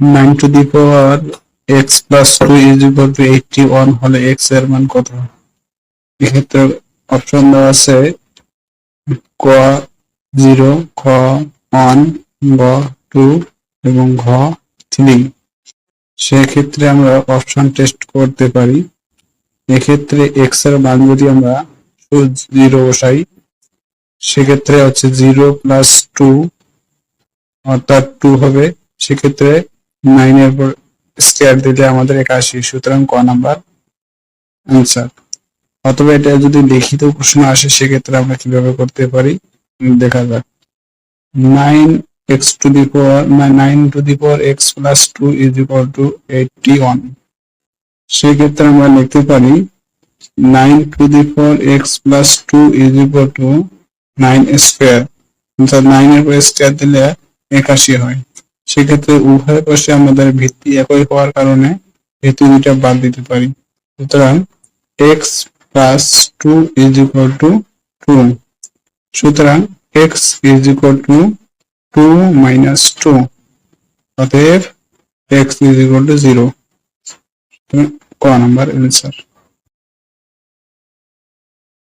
Nine to the power X plus two is equal to eighty one হলে এক্সের মান কত? এক্ষেত্রে অপশন দেওয়া আছে, ক জিরো, খ ওয়ান, গ টু এবং ঘ থ্রি। সেক্ষেত্রে আমরা অপশন টেস্ট করতে পারি। এক্ষেত্রে এক্সের মান যদি আমরা জিরো বসাই, সেক্ষেত্রে হচ্ছে জিরো প্লাস টু অর্থাৎ টু হবে। সেক্ষেত্রে নাইন এর পর স্কোয়ার দিলে আমাদের একাশি, সুতরাং ক নাম্বার আনসার অথবা এটা যদি লিখিত প্রশ্ন আসে, সেক্ষেত্রে আমরা কীভাবে করতে পারি? দেখা যাক। Nine X to the power nine to the power X plus two is equal to eighty one সেক্ষেত্রে আমরা লিখতে পারি nine to the power X plus two is equal to nine square অর্থাৎ নাইন এর পরে স্কোয়ার দিলে একাশি হয়। সেক্ষেত্রে উভয় পাশে আমাদের ভিত্তি একই হওয়ার কারণে ভিত্তি দুইটা বাদ দিতে পারি। সুতরাং X plus two is equal to two সুতরাং X is equal to two minus two অতএব X is equal to zero ক নাম্বার অ্যান্সার